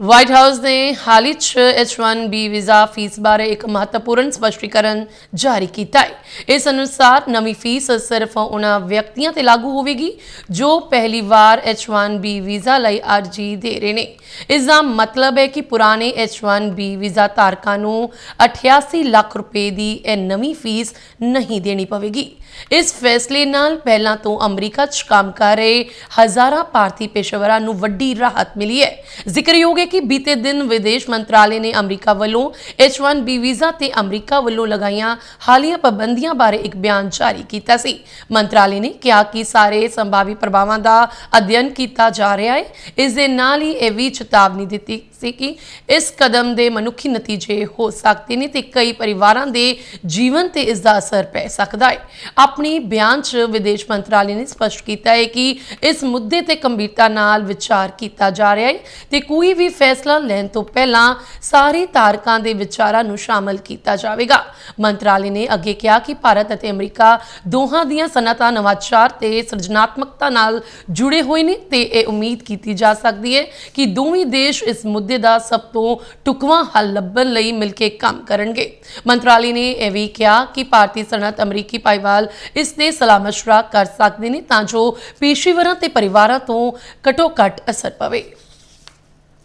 White house ਨੇ ਹਾਲ ਹੀ 'ਚ H1B visa fees ਬਾਰੇ ਇੱਕ ਮਹੱਤਵਪੂਰਨ ਸਪਸ਼ਟੀਕਰਨ ਜਾਰੀ ਕੀਤਾ ਹੈ। ਇਸ ਅਨੁਸਾਰ ਨਵੀਂ ਫੀਸ ਸਿਰਫ ਉਹਨਾਂ ਵਿਅਕਤੀਆਂ ਤੇ ਲਾਗੂ ਹੋਵੇਗੀ ਜੋ ਪਹਿਲੀ ਵਾਰ H1B ਵੀਜ਼ਾ ਲਈ ਅਰਜ਼ੀ ਦੇ ਰਹੇ ਨੇ। ਇਸ ਦਾ ਮਤਲਬ ਹੈ ਕਿ ਪੁਰਾਣੇ H1B ਵੀਜ਼ਾ ਧਾਰਕਾਂ ਨੂੰ 88 ਲੱਖ ਰੁਪਏ ਦੀ ਇਹ ਨਵੀਂ ਫੀਸ ਨਹੀਂ ਦੇਣੀ ਪਵੇਗੀ। ਇਸ ਫੈਸਲੇ ਨਾਲ ਪਹਿਲਾਂ ਤੋਂ ਅਮਰੀਕਾ 'ਚ ਕੰਮ ਕਰ ਰਹੇ ਹਜ਼ਾਰਾਂ ਭਾਰਤੀ ਪੇਸ਼ੇਵਰਾਂ ਨੂੰ ਵੱਡੀ ਰਾਹਤ ਮਿਲੀ ਹੈ। ਜ਼ਿਕਰਯੋਗ ਹੈ ਕਿ ਬੀਤੇ ਦਿਨ ਵਿਦੇਸ਼ ਮੰਤਰਾਲੇ ਨੇ ਅਮਰੀਕਾ ਵੱਲੋਂ H1B ਵੀਜ਼ਾ ਤੇ ਅਮਰੀਕਾ ਵੱਲੋਂ ਲਗਾਈਆਂ ਹਾਲੀਆ ਪਾਬੰਦੀਆਂ ਬਾਰੇ ਇੱਕ ਬਿਆਨ ਜਾਰੀ ਕੀਤਾ ਸੀ। ਮੰਤਰਾਲੇ ਨੇ ਕਿਹਾ ਕਿ ਸਾਰੇ ਸੰਭਾਵੀ ਪ੍ਰਭਾਵਾਂ ਦਾ ਅਧਿਐਨ ਕੀਤਾ ਜਾ ਰਿਹਾ ਹੈ। ਇਸ ਦੇ ਨਾਲ ਹੀ ਇਹ ਵੀ ਚੇਤਾਵਨੀ ਦਿੱਤੀ ਸੀ ਕਿ ਇਸ ਕਦਮ ਦੇ ਮਨੁੱਖੀ ਨਤੀਜੇ ਹੋ ਸਕਦੇ ਨੇ ਤੇ ਕਈ ਪਰਿਵਾਰਾਂ ਦੇ ਜੀਵਨ ਤੇ ਇਸ ਦਾ ਅਸਰ ਪੈ ਸਕਦਾ ਹੈ। ਆਪਣੀ ਬਿਆਨ 'ਚ ਵਿਦੇਸ਼ ਮੰਤਰਾਲੇ ਨੇ ਸਪਸ਼ਟ ਕੀਤਾ ਹੈ ਕਿ ਇਸ ਮੁੱਦੇ ਤੇ ਗੰਭੀਰਤਾ ਨਾਲ ਵਿਚਾਰ ਕੀਤਾ ਜਾ ਰਿਹਾ ਹੈ ਤੇ ਕੋਈ ਵੀ ਫੈਸਲਾ ਲੈਣ ਤੋਂ ਪਹਿਲਾਂ ਸਾਰੇ ਧਾਰਕਾਂ ਦੇ ਵਿਚਾਰਾਂ ਨੂੰ ਸ਼ਾਮਲ ਕੀਤਾ ਜਾਵੇਗਾ। ਮੰਤਰਾਲੇ ਨੇ ਅੱਗੇ ਕਿਹਾ ਕਿ ਭਾਰਤ ਅਤੇ ਅਮਰੀਕਾ ਦੋਹਾਂ ਦੀਆਂ ਸਨਅਤਾਂ ਨਵਾਚਾਰ ਤੇ ਸਿਰਜਣਾਤਮਕਤਾ ਨਾਲ ਜੁੜੇ ਹੋਏ ਨੇ ਤੇ ਇਹ ਉਮੀਦ ਕੀਤੀ ਜਾ ਸਕਦੀ ਹੈ ਕਿ ਦੋਵੇਂ ਦੇਸ਼ ਇਸ ਮੁੱਦੇ ਦਾ ਸਭ ਤੋਂ ਟੁਕਵਾਂ ਹੱਲ ਲੱਭਣ ਲਈ ਮਿਲ ਕੇ ਕੰਮ ਕਰਨਗੇ। ਮੰਤਰਾਲੇ ਨੇ ਇਹ ਵੀ ਕਿਹਾ ਕਿ ਭਾਰਤੀ ਸਨਅਤ ਅਮਰੀਕੀ ਭਾਈਵਾਲ ਇਸ ਤੇ ਸਲਾਹ ਮਸ਼ਵਰਾ ਕਰ ਸਕਦੇ ਨੇ ਤਾਂ ਜੋ ਪੇਸ਼ੇਵਰਾਂ ਤੇ ਪਰਿਵਾਰਾਂ ਤੋਂ ਘੱਟੋ ਘੱਟ ਅਸਰ ਪਵੇ।